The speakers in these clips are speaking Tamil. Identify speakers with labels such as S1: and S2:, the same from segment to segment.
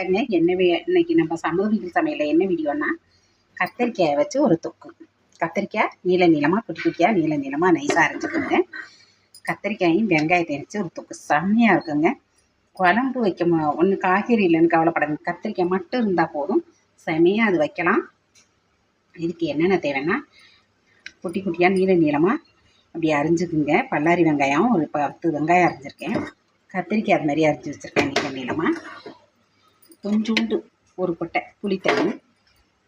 S1: வணக்கங்க என்ன இன்னைக்கு நம்ம சமூக வீட்டு சமையலில் என்ன வீடியோன்னா கத்திரிக்காயை வச்சு ஒரு தொக்கு. கத்திரிக்காய் நீள நீளமாக குட்டி குட்டியாக நீள நீளமாக நைஸாக அரைச்சிக்கோங்க கத்திரிக்காயும் வெங்காயத்தை அரைச்சி ஒரு தொக்கு. செம்மையாக இருக்குங்க. குழம்பு வைக்க ஒன்று காய்கறி இல்லைன்னு கவலைப்படாதுங்க. கத்திரிக்காய் மட்டும் இருந்தால் போதும். செமையாக அது வைக்கலாம். இதுக்கு என்னென்ன தேவைன்னா குட்டி குட்டியாக நீள நீளமாக அப்படி அரிஞ்சுக்குங்க. பல்லாரி வெங்காயம் ஒரு பத்து வெங்காயம் அரிஞ்சிருக்கேன். கத்திரிக்காய் அது மாதிரி அரிஞ்சு வச்சுருக்கேன் நீள நீளமாக கொஞ்சோண்டு ஒரு கொட்டை புளித்தண்ணி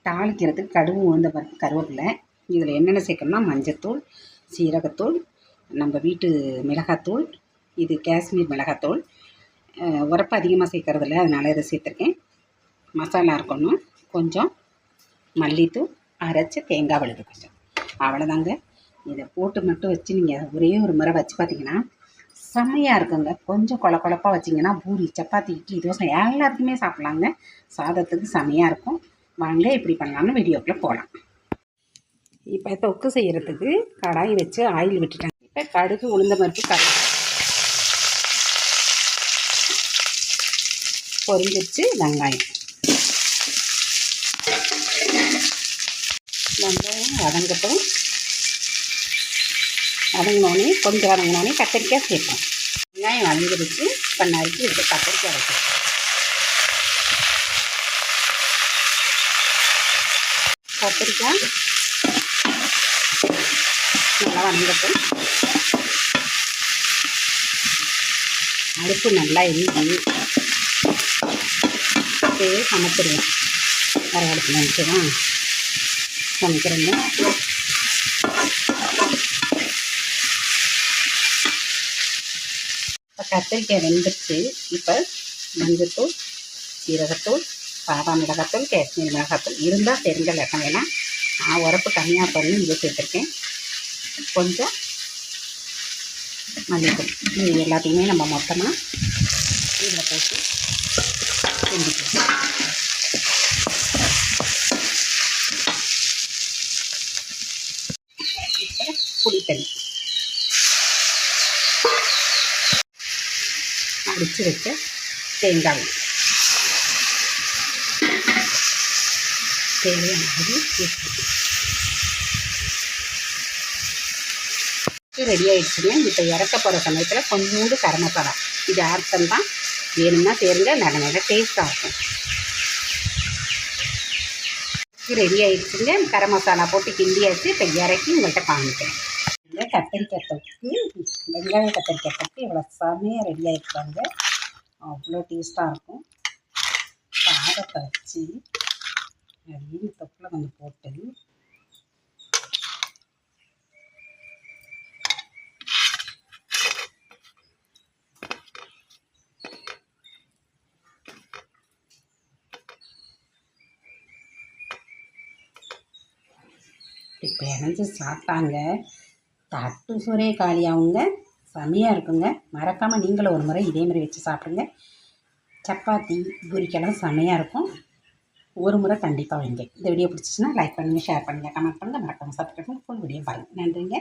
S1: தாளிக்கிறதுக்கு கடுகு உளுந்த பருப்பு கருவேப்பிலை. இதில் என்னென்ன சேர்க்கணும்னா மஞ்சத்தூள் சீரகத்தூள் நம்ம வீட்டு மிளகாத்தூள் இது காஷ்மீர் மிளகாத்தூள். உரப்பு அதிகமாக சேர்க்கறதில்ல அதனால் இதை சேர்த்துருக்கேன். மசாலா இருக்கணும் கொஞ்சம் மல்லித்தூள் அரைச்சி தேங்காய் விழுது கொஞ்சம். அவ்வளோதாங்க இதை போட்டு மட்டும் வச்சு நீங்கள் ஒரே ஒரு முறை வச்சு பார்த்தீங்கன்னா செம்மையாக இருக்குங்க. கொஞ்சம் கொல கொழப்பாக வச்சிங்கன்னா பூரி சப்பாத்தி இட்லி தோசை எல்லாத்துக்குமே சாப்பிட்லாங்க. சாதத்துக்கு செம்மையாக இருக்கும். வாங்க இப்படி பண்ணலான்னு வீடியோக்குள்ளே போகலாம் இப்போ தொக்கு செய்கிறதுக்கு கடாய் வச்சு ஆயில் விட்டுட்டாங்க இப்போ கடுகு உளுந்த பருப்பு கடுகு பொரிஞ்சிருச்சு வெங்காயம். வெங்காயம் வதங்கட்டும். வதங்கினோடனே கொஞ்சம் வதங்கினோடனே கத்திரிக்காய் சேர்ப்போம். வெங்காயம் வதங்கிடுச்சு. இப்போ நறுக்கி எடுத்து கத்திரிக்காய் வைக்கணும் கத்திரிக்காய் நல்லா வதங்கட்டும். அடுப்பு நல்லா எரிஞ்சு அப்படியே சமைச்சிருவோம். வர அடுப்பில் சமைக்கிறேங்க. இப்போ கத்திரிக்காய் வெந்துருச்சு. இப்போ மஞ்சத்தூள் சீரகத்தூள் சாதா மிளகாத்தூள் காஷ்மீர் மிளகாத்தூள். இருந்தால் தெரிஞ்ச லெக்கம் வேணாம் நான் உரப்பு கம்மியாக பண்ணி இது சேர்த்துருக்கேன் கொஞ்சம் மல்லித்தூள். இது எல்லாத்தையுமே நம்ம மொத்தமாக இதில் போட்டு செஞ்சுக்கலாம் இப்போ புளித்தண்ணி பிடிச்சி வச்ச தேங்காய் தேவையான மாதிரி ரெடி ஆகிடுச்சுங்க இப்போ இறக்க போகிற சமயத்தில் கொஞ்சோண்டு கரம் மசாலா இது அர்த்தம் தான். வேணும்னா தேருங்க நல்ல நல்ல டேஸ்ட்டாக இருக்கும். ரெடி ஆகிடுச்சுங்க கரம் மசாலா போட்டு கிண்டியாச்சு இப்போ இறக்கி உங்கள்கிட்ட காமிக்கிறேன். கத்திரிக்காய் தொக்கு வெங்காய கத்திரிக்காய் தொக்கு இவ்வளோ செமையாக ரெடி ஆகிருப்பாங்க அவ்வளோ டேஸ்ட்டாக இருக்கும். சாதத்தை வச்சு நிறைய தொப்பில் கொஞ்சம் போட்டு இப்போ இணைஞ்சு சாப்பிட்டாங்க. தட்டு சோறே காலியாகுங்க. செம்மையாக இருக்குங்க. மறக்காமல் நீங்களும் ஒரு முறை இதே மாதிரி வச்சு சாப்பிடுங்க. சப்பாத்தி பூரிக்கெல்லாம் செம்மையாக இருக்கும். ஒரு முறை கண்டிப்பாக வைங்க. இந்த வீடியோ பிடிச்சிச்சின்னா லைக் பண்ணுங்கள் ஷேர் பண்ணுங்கள் கமெண்ட் பண்ணுங்கள் மறக்காமல் சப்ஸ்கிரைப் பண்ணுங்கள் ஃபுல் வீடியோ பாருங்கள் நன்றிங்க.